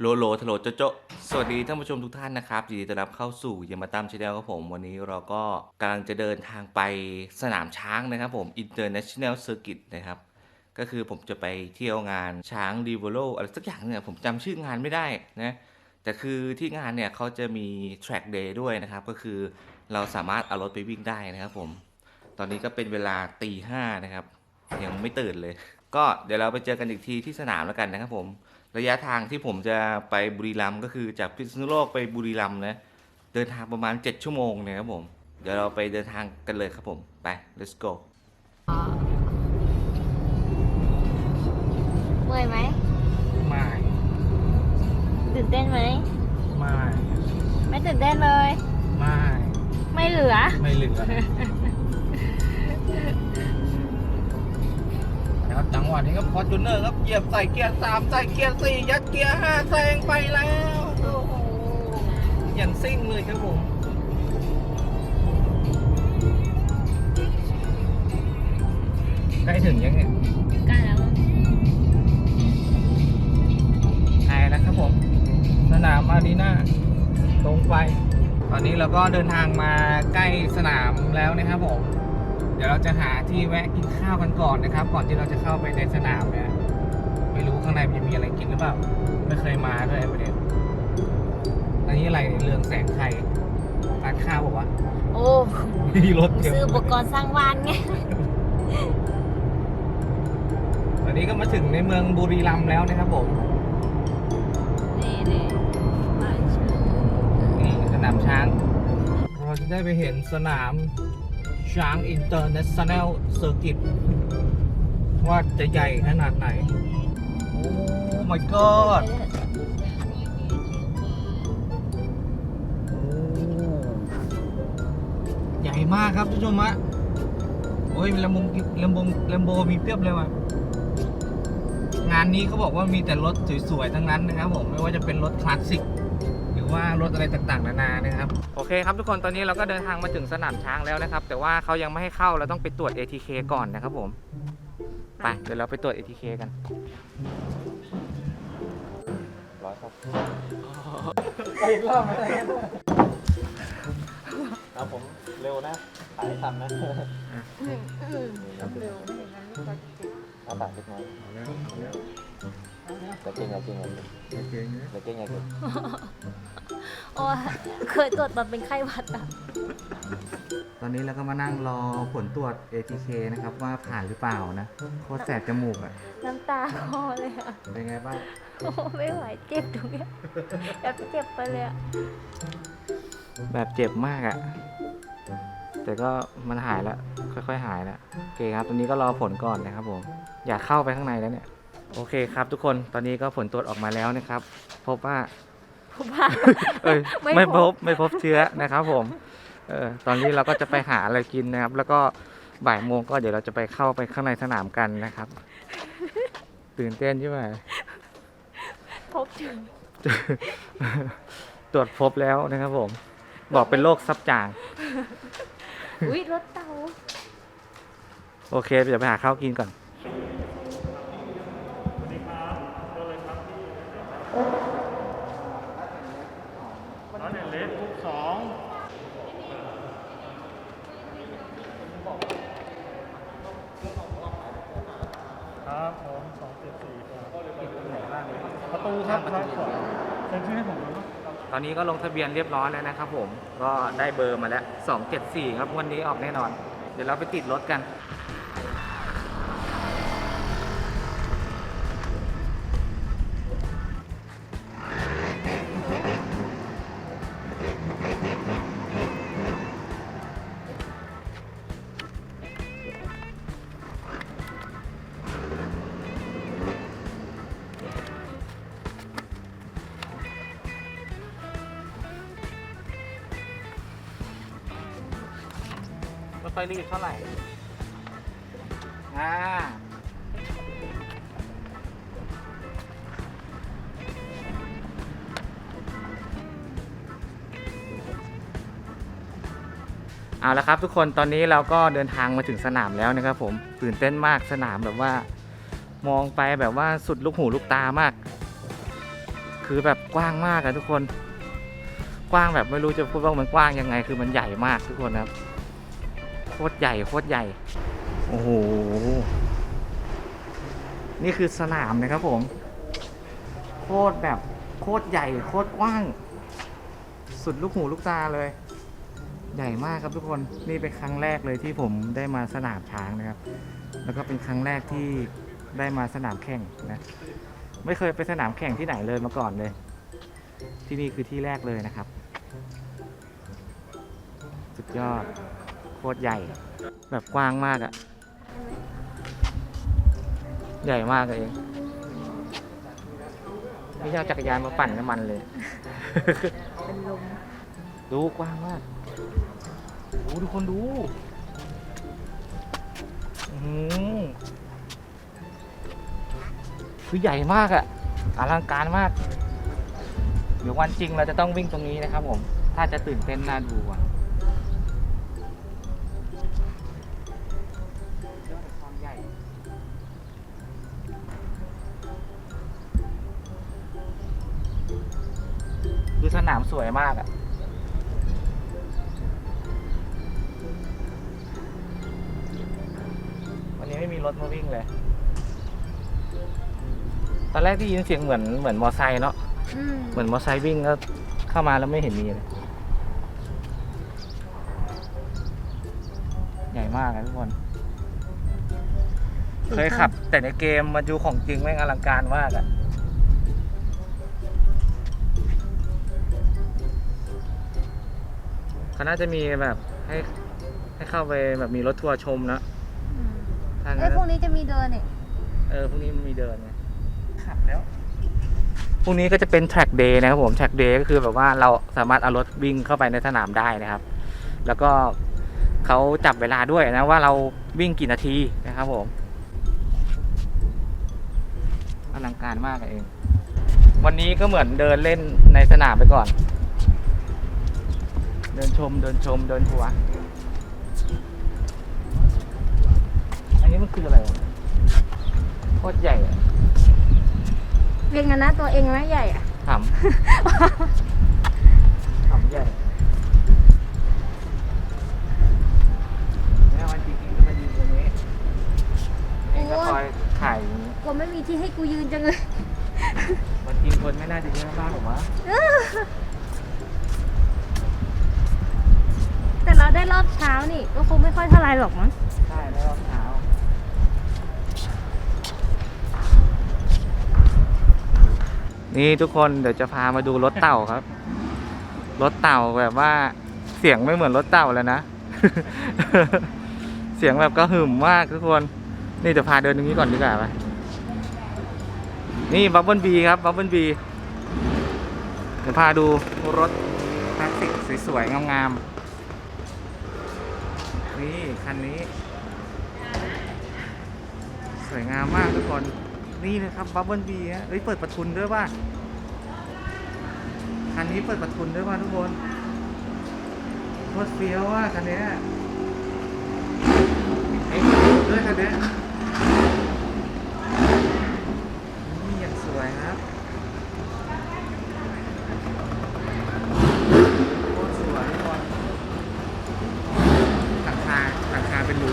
โลโลทะโลโจโจสวัสดีท่านผู้ชมทุกท่านนะครับยินดีต้อนรับเข้าสู่ยามาตามชาแนลครับผม วันนี้เราก็กำลังจะเดินทางไปสนามช้างนะครับผม International Circuit นะครับ ก็คือผมจะไปเที่ยวงานช้างรี v o l o อะไรสักอย่างเนี่ยผมจำชื่องานไม่ได้นะ แต่คือที่งานเนี่ยเขาจะมี track day ด้วยนะครับ ก็คือเราสามารถเอารถไปวิ่งได้นะครับผม ตอนนี้ก็เป็นเวลาตีห้านะครับ ยังไม่ตื่นเลย ก็เดี๋ยวเราไปเจอกันอีกทีที่สนามแล้วกันนะครับผม ระยะทางที่ผมจะไปบุรีรัมย์ก็คือจากพิษณุโลกไปบุรีรัมย์นะเดินทางประมาณ 7 ชั่วโมงนะครับผม เดี๋ยวเราไปเดินทางกันเลยครับผม ไป let's go เมื่อยไหมไม่ตื่นเต้นไหมไม่ไม่ตื่นเต้นเลย ไม่ไม่เหลือ ไม่เหลือ ครับจังหวะนี้ก็พอจูเนอร์ครับเหยียบใส่เกียร์สามใส่เกียร์สี่ยัดเกียร์ห้าแซงไปแล้วโอ้โหอย่างซิ่งเลยครับผมใกล้ถึงยังเนี่ยใกล้แล้วใกล้แล้วครับผม สนามอารีนาตรงไป ตอนนี้เราก็เดินทางมาใกล้สนามแล้วนะครับผม เดี๋ยวเราจะหาที่แวะกินข้าวกันก่อนนะครับ ก่อนที่เราจะเข้าไปในสนามเนี่ยไม่รู้ข้างในมันจะมีอะไรกินหรือเปล่าไม่เคยมาด้วยประเด็นอันนี้อะไรเรืองแสงไทยร้านข้าวบอกว่าโอ้มีรถเต็มซื้ออุปกรณ์สร้างบ้านไงตอนนี้ก็มาถึงในเมืองบุรีรัมย์แล้วนะครับผมนี่นี่บ้านชื่อนี่สนามช้าง เราจะได้ไปเห็นสนาม ช้างอินเตอร์เนชั่นแนลเซอร์กิตว่าจะใหญ่ขนาดไหน โอ้ my god ใหญ่มากครับทุกชมฮะโอ้ยลำบงลำบงลำโบมีเพียบเลยว่ะงานนี้เขาบอกว่ามีแต่รถสวยๆทั้งนั้นนะครับผม ไม่ว่าจะเป็นรถคลาสสิก ว่ารถอะไรต่างๆนานานะครับ โอเคครับทุกคนตอนนี้เราก็เดินทางมาถึงสนามช้างแล้วนะครับ แต่ว่าเขายังไม่ให้เข้าเราต้องไปตรวจ ATK ก่อนนะครับผมไปเดี๋ยวเราไปตรวจ ATK กันร้อยครับอีกรอบไหมเอาผมเร็วนะถ่ายทันนะเร็วเอาปากเล็กน้อย แต่เก่งอย่าเก่งอย่าเก่งแต่เก่งอย่าเก่งโอ้ยเคยตรวจตอนเป็นไข้หวัดอะตอนนี้เราก็มานั่งรอผลตรวจ ATK นะครับว่าผ่านหรือเปล่านะโคตรแสบจมูกอะน้ำตาคลอเลยอะเป็นไงบ้างโอ้ไม่ไหวเจ็บตรงเนี้ยแบบเจ็บไปเลยอะแบบเจ็บมากอะ่ะแต่ก็มันหายแล้วค่อย ๆ หายแล้วโอเคครับตอนนี้ก็รอผลก่อนนะครับผมอยากเข้าไปข้างในแล้วเนี่ย โอเคครับทุกคนตอนนี้ก็ผลตรวจออกมาแล้วนะครับ พบว่าผมว่าเอ้ยไม่ไม่พพบบไม่พบเชื้อนะครับ ผมเออตอนนี้เราก็จะไปหาอะไรกินนะครับ แล้วก็บ่ายโมงก็เดี๋ยวเราจะไปเข้าไปข้างในสนามกันนะครับ ตื่นเต้นใช่ไหมพบถึงตรวจพบแล้วนะครับ ผม บอกเป็นโรคซับจางอุ้ยรถเตาโอเคเดี๋ยวไปหาข้าวกินก่อนร้านเอเล สองครับผมสองเจ็ดสี่ครับประตูครับร้านสองเซ็นชื่อให้ผมหน่อยนะตอนนี้ก็ลงทะเบียนเรียบร้อยแล้วนะครับผม ก็ได้เบอร์มาแล้ว 274 ครับ วันนี้ออกแน่นอน เดี๋ยวเราไปติดรถกัน ค่อยรีบเท่าไหร่ อ่า เอาละครับทุกคนตอนนี้เราก็เดินทางมาถึงสนามแล้วนะครับผมตื่นเต้นมากสนามแบบว่ามองไปแบบว่าสุดลูกหูลูกตามาก คือแบบกว้างมากอะทุกคน กว้างแบบไม่รู้จะพูดว่ามันกว้างยังไง คือมันใหญ่มากทุกคนครับ โคตรใหญ่โคตรใหญ่ โอ้โห นี่คือสนามนะครับผม โคตรแบบโคตรใหญ่โคตรกว้าง สุดลูกหูลูกตาเลย ใหญ่มากครับทุกคน นี่เป็นครั้งแรกเลยที่ผมได้มาสนามช้างนะครับ แล้วก็เป็นครั้งแรกที่ได้มาสนามแข่งนะ ไม่เคยไปสนามแข่งที่ไหนเลยมาก่อนเลย ที่นี่คือที่แรกเลยนะครับ สุดยอด ตรใหญ่ แบบกว้างมากอะใหญ่มากเลยเองนี่เอาจักรยานมาปั่นน้ำมันเลย เป็นลมดูกว้างมากโอ้ทุกคนดูอื้อหือคือใหญ่มากอะอลังการมาก เดี๋ยววันจริงเราจะต้องวิ่งตรงนี้นะครับผม ถ้าจะตื่นเต้นน่าดูอะ วยมากอะวันนี้ไม่มีรถมาวิ่งเลย ตอนแรกที่ยินเสียงเหมือนเหมือนมอไซค์เนาะอืมเหมือนมอไซค์วิ่งก็เข้ามาแล้วไม่เห็นมีเลย ใหญ่มากนะทุกคน เคยขับแต่ในเกมมาดูของจริงแม่งอลังการมากอะ เขาน่าจะมีแบบให้ให้เข้าไปแบบมีรถทัวร์ชมนะอืมถ้าเอ้งั้ยนพรุ่งนี้จะมีเดินนี่เออพรุ่งนี้มันมีเดินไงขับแล้วพรุ่งนี้ก็จะเป็น track day นะครับผม track day ก็คือแบบว่าเราสามารถเอารถวิ่งเข้าไปในสนามได้นะครับ แล้วก็เขาจับเวลาด้วยนะว่าเราวิ่งกี่นาทีนะครับผมอลังการมากอะเอง วันนี้ก็เหมือนเดินเล่นในสนามไปก่อน เดินชมเดินชมเดินทัวร์อันนี้มันคืออะไรวะโคตรใหญ่อะเรียงกันนะตัวเองนะใหญ่อะถาม ถามใหญ่แม่วันจริงๆก็มายืนตรงนี้เองก็คอยถ่ายอย่างนี้ ก็ไม่มีที่ให้กูยืนจังเลย วันจริงคนไม่น่าจะเยอะมากหรอกวะ แต่เราได้รอบเช้านี่ ก็คงไม่ค่อยเท่าไรหรอกมั้ง ใช่แล้วรองเท้า นี่ทุกคนเดี๋ยวจะพามาดูรถเต่าครับ รถเต่าแบบว่าเสียงไม่เหมือนรถเต่าเลยนะ เสียงแบบกระหึ่มมากทุกคน นี่เดี๋ยวพาเดินตรงนี้ก่อนดีกว่าไปนี่บับเบิลบีครับบับเบิลบีเดี๋ยวพาดูรถคลาสสิกสวยๆงามๆนี่คันนี้ สวยงามมากทุกคน นี่นะครับบับเบิลบีฮะเฮ้ยเปิดประทุนด้วยว่าคันนี้เปิดประทุนด้วยว่าทุกคนโคตรเฟี้ยวว่าคันนี้เอ้ยด้วยคันนี้ยังสวยครับโคตรสวยทุกคนหลังคาหลังคาเป็นรู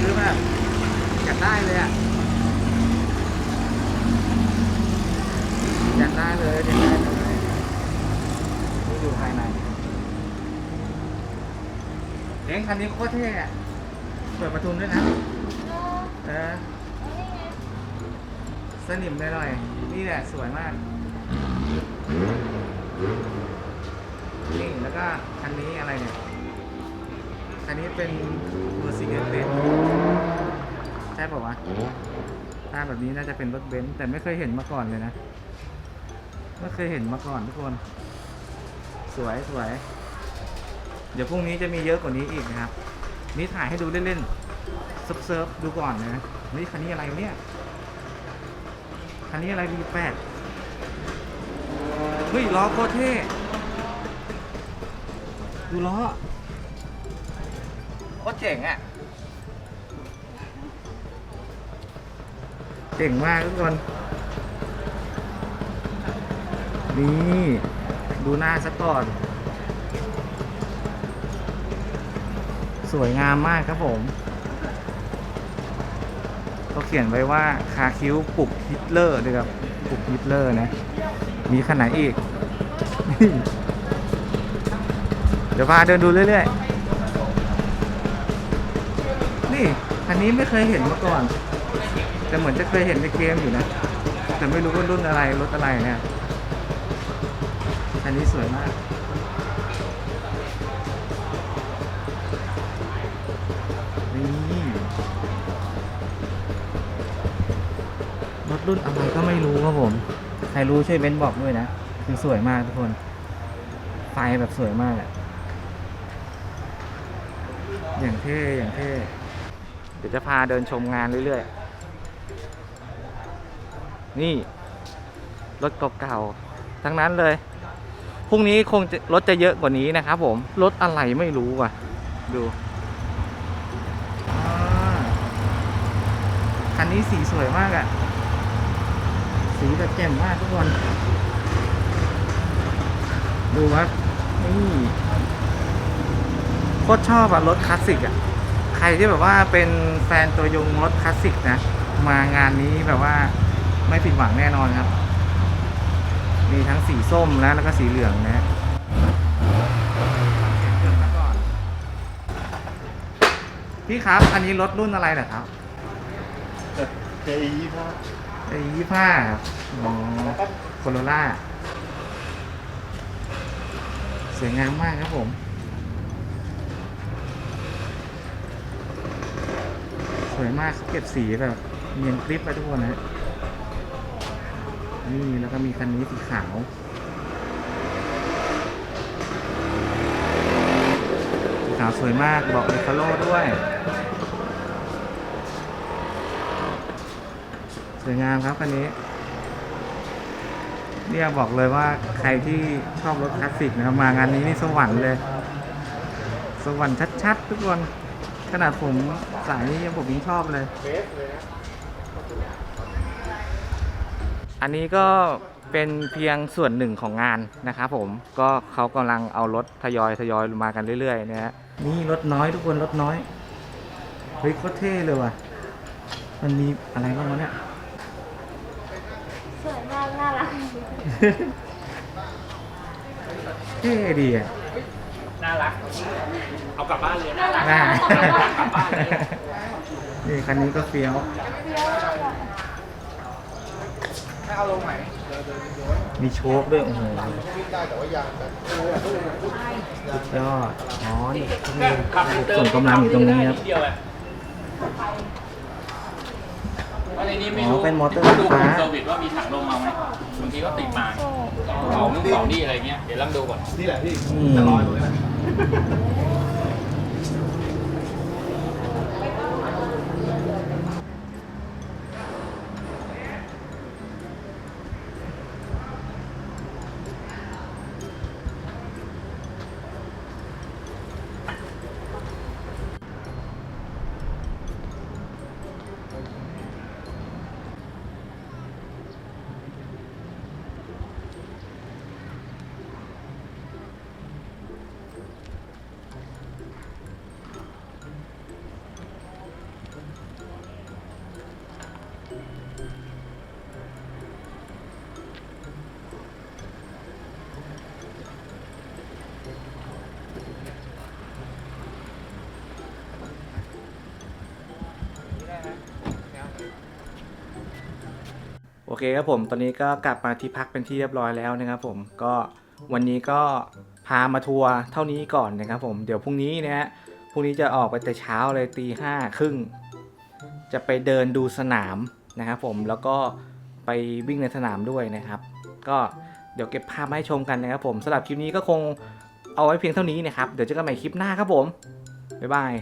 คือแบบอยากได้เลยอะ อยากได้เลยอยากได้เลยนี่อยู่ภายในเอง คันนี้โคตรเท่อะเปิดประตูด้วยนะ เออ สนิมหน่อยๆนี่แหละสวยมาก นี่แล้วก็คันนี้อะไรเนี่ย คันนี้เป็น Mercedes Benz ใช่ป่าวะถ้าแบบนี้น่าจะเป็นรถเบนซ์แต่ไม่เคยเห็นมาก่อนเลยนะ ไม่เคยเห็นมาก่อนทุกคน สวยสวย เดี๋ยวพรุ่งนี้จะมีเยอะกว่านี้อีกนะครับ นี่ถ่ายให้ดูเล่นๆซิร์ฟเซิร์ฟดูก่อนนะนี่คันนี้อะไรเนี่ย คันนี้อะไร V8 เฮ้ยล้อโคตรเท่ดูล้อโคตรเจ๋งอะเก่งมากทุกคน นี่ ดูหน้าซะก่อน สวยงามมากครับผมเขาเขียนไว้ว่าคาคิวปลุกฮิตเลอร์ด้วยครับปลุกฮิตเลอร์นะ มีขนาดอีก เดี๋ยวพาเดินดูเรื่อยๆ นี่ อันนี้ไม่เคยเห็นมาก่อน แต่เหมือนจะเคยเห็นในเกมอยู่นะ แต่ไม่รู้ว่ารุ่นอะไรรถอะไรเนี่ยอันนี้สวยมาก รถรุ่นอะไรก็ไม่รู้ครับผม ใครรู้ช่วยเบ้นบอกด้วยนะ คือสวยมากทุกคน ไฟแบบสวยมากอะอย่างเท่อย่างเท่ เดี๋ยวจะพาเดินชมงานเรื่อยๆ นี่ รถเก่าๆ ทั้งนั้นเลย พรุ่งนี้คงจะรถจะเยอะกว่านี้นะครับผม รถอะไรไม่รู้ว่ะ ดูอ่าคันนี้สีสวยมากอะ่ะ สีแบบแจ่มมากทุกคนดูครับนี่โคตรชอบอะรถคลาสสิกอะใครที่แบบว่าเป็นแฟนตัวยงรถคลาสสิกนะ มางานนี้แบบว่าไม่ผิดหวังแน่นอนครับ มีทั้งสีส้มนะแล้วก็สีเหลืองนะพี่ครับ อันนี้รถรุ่นอะไรเหรอครับ เจอีครับ ไอ้ยี่ห้าครับอ๋อโคโรล่าสวยงามมากครับผมสวยมากเก็บสีแบบเนียนกริปไปทุกคนนะนี่แล้วก็มีคันนี้สีขาวสีขาวสวยมากบอกเลยคาโลด้วย วยงามครับคันนี้ เนี่ยบอกเลยว่าใครที่ชอบรถคลาสสิกนะครับมางานนี้นี่สวรรค์เลย สวรรค์ชัดๆทุกคนขนาดผมสายนี้ยังผมยังชอบเลย อันนี้ก็เป็นเพียงส่วนหนึ่งของงานนะครับผมก็เขากำลังเอารถทยอยทยอยมากันเรื่อยๆนะฮะนี่รถน้อยทุกคนรถน้อยเฮ้ยโคตรเท่เลยว่ะ มันมีอะไรบ้างวะเนี่ย สวยมากน่ารัก เท่ดีอะ น่ารัก เอากลับบ้านเลยน่ารักน่ากลับบ้านเลยนี่คันนี้ก็เฟี้ยวถ้าเอาลงไหนมีโชคด้วยโอ้โหสุดยอด อ๋อ นี่เขามีระบบส่งกำลังอยู่ตรงนี้ครับเดียวแหละ อะไรนี้ไม่อ๋รู้อเป็นมอเตอร์ดูไฟฟ้า เซอร์วิสว่ามีถังลมมาไหมบางทีก็ติดมาของนู่นของนี่อะไรเงี้ย เดี๋ยวลองดูก่อน นี่แหละพี่อืมจะลอยตรงนี้แหละ เคครับผม ตอนนี้ก็กลับมาที่พักเป็นที่เรียบร้อยแล้วนะครับผม ก็วันนี้ก็พามาทัวร์เท่านี้ก่อนนะครับผม เดี๋ยวพรุ่งนี้นะฮะ พรุ่งนี้จะออกไปแต่เช้าเลยตีห้าครึ่ง จะไปเดินดูสนามนะครับผม แล้วก็ไปวิ่งในสนามด้วยนะครับ ก็เดี๋ยวเก็บภาพมาให้ชมกันนะครับผมสำหรับคลิปนี้ก็คงเอาไว้เพียงเท่านี้นะครับ เดี๋ยวเจอกันใหม่คลิปหน้าครับผม บ๊ายบาย